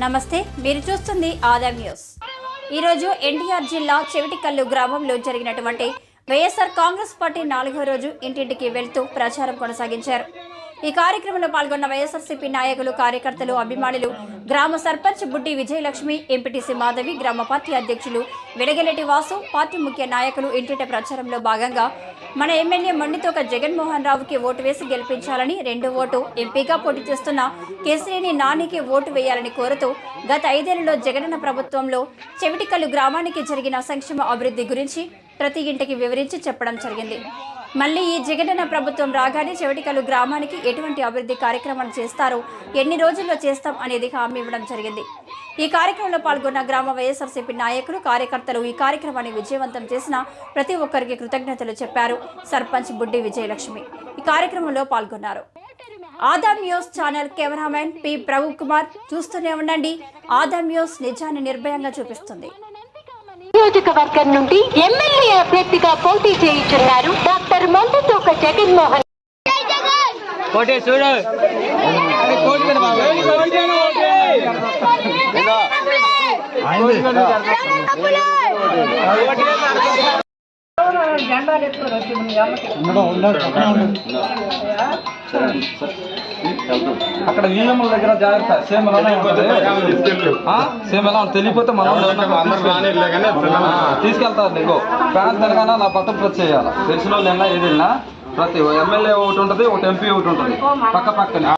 నమస్తే మీరు చూస్తుంది ఆదాం న్యూస్. ఈరోజు ఎన్టీఆర్ జిల్లా చెవిటికల్లు గ్రామంలో జరిగినటువంటి వైఎస్ఆర్ కాంగ్రెస్ పార్టీ నాలుగో రోజు ఇంటింటికి వెళ్తూ ప్రచారం కొనసాగించారు. ఈ కార్యక్రమంలో పాల్గొన్న వైఎస్ఆర్సీపీ నాయకులు కార్యకర్తలు అభిమానులు గ్రామ సర్పంచ్ బుడ్డి విజయలక్ష్మి ఎంపీటీసీ మాధవి గ్రామ పార్టీ అధ్యక్షులు విడగలెటి వాసు పార్టీ ముఖ్య నాయకులు ఇంటింటి ప్రచారంలో భాగంగా మన ఎమ్మెల్యే మండితోక జగన్మోహన్ రావుకి ఓటు వేసి గెలిపించాలని రెండో ఓటు ఎంపీగా పోటీ చేస్తున్న కేసరిని నానికి ఓటు వేయాలని కోరుతూ గత ఐదేళ్ళలో జగనన్న ప్రభుత్వంలో చెవిటికల్లు గ్రామానికి జరిగిన సంక్షేమ అభివృద్ధి గురించి ప్రతి ఇంటికి వివరించి చెప్పడం జరిగింది. మళ్ళీ ఈ జగనన్న ప్రభుత్వం రాగానే చెవటికలు గ్రామానికి ఎటువంటి అభివృద్ధి కార్యక్రమాలు చేస్తారో? ఎన్ని రోజుల్లో చేస్తాం అనేది హామీ ఇవ్వడం జరిగింది. ఈ కార్యక్రమంలో పాల్గొన్న గ్రామ వైఎస్ఆర్సీపీ నాయకులు కార్యకర్తలు ఈ కార్యక్రమాన్ని విజయవంతం చేసిన ప్రతి ఒక్కరికి కృతజ్ఞతలు చెప్పారు సర్పంచ్ బుడ్డి విజయలక్ష్మి. ఈ కార్యక్రమంలో పాల్గొన్నారు. Aadam news channel cameraman P Prabhu Kumar చూస్తూనే ఉండండి. ఆదాం న్యూస్ నిజాన్ని నిర్భయంగా చూపిస్తుంది. నియోజకవర్గం నుండి ఎమ్మెల్యే అభ్యర్థిగా పోటీ చేయుచున్నారు డాక్టర్ మొండతోక జగన్మోహన్. కోటి చూడు. అక్కడ నీళ్ళమ్మల దగ్గర జాగ్రత్త. సేమ్? సేమ్ ఎలా ఉంటుంది. తెలియపోతే మనం తీసుకెళ్తారు నీకు ఫ్యాన్ తినగానే నా పక్కన ప్రెస్ చేయాలి? తెలిసిన వాళ్ళు వెళ్ళినా ఏది వెళ్ళినా ప్రతి ఎమ్మెల్యే ఒకటి ఉంటుంది ఒకటి ఎంపీ ఒకటి ఉంటుంది. పక్క పక్కనే.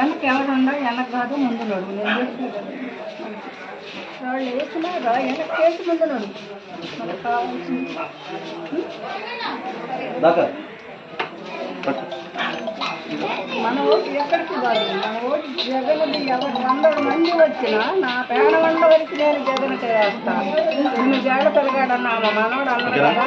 ఏయ్, వెనక్కి ఎవరుండో వెనక కాదు ముందు నడు. నేను. వాళ్ళు వేసినారా వెనక్కి వేసి ముందు నడు. మనకు కావాల్సింది. మన ఓటు ఎక్కడికి కాదు మన ఓటు జగన్ ఎవరు? వందల మంది వచ్చినా నా పేడ వంద వరకు నేను జగన్కి వేస్తాను నేను జాగ్రత్త పెరగాడన్నా మా మనోడు అన్నాడు కదా.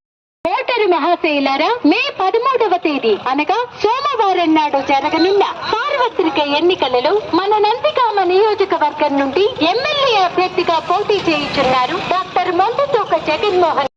సోదరి మహాశైలారా మే పదమూడవ తేదీ అనగా సోమవారం నాడు జరగనున్న సార్వత్రిక ఎన్నికలలో మన నందిగామ నియోజకవర్గం నుండి ఎమ్మెల్యే అభ్యర్థిగా పోటీ చేయుచున్నారు డాక్టర్ మందుతోక జగన్మోహన్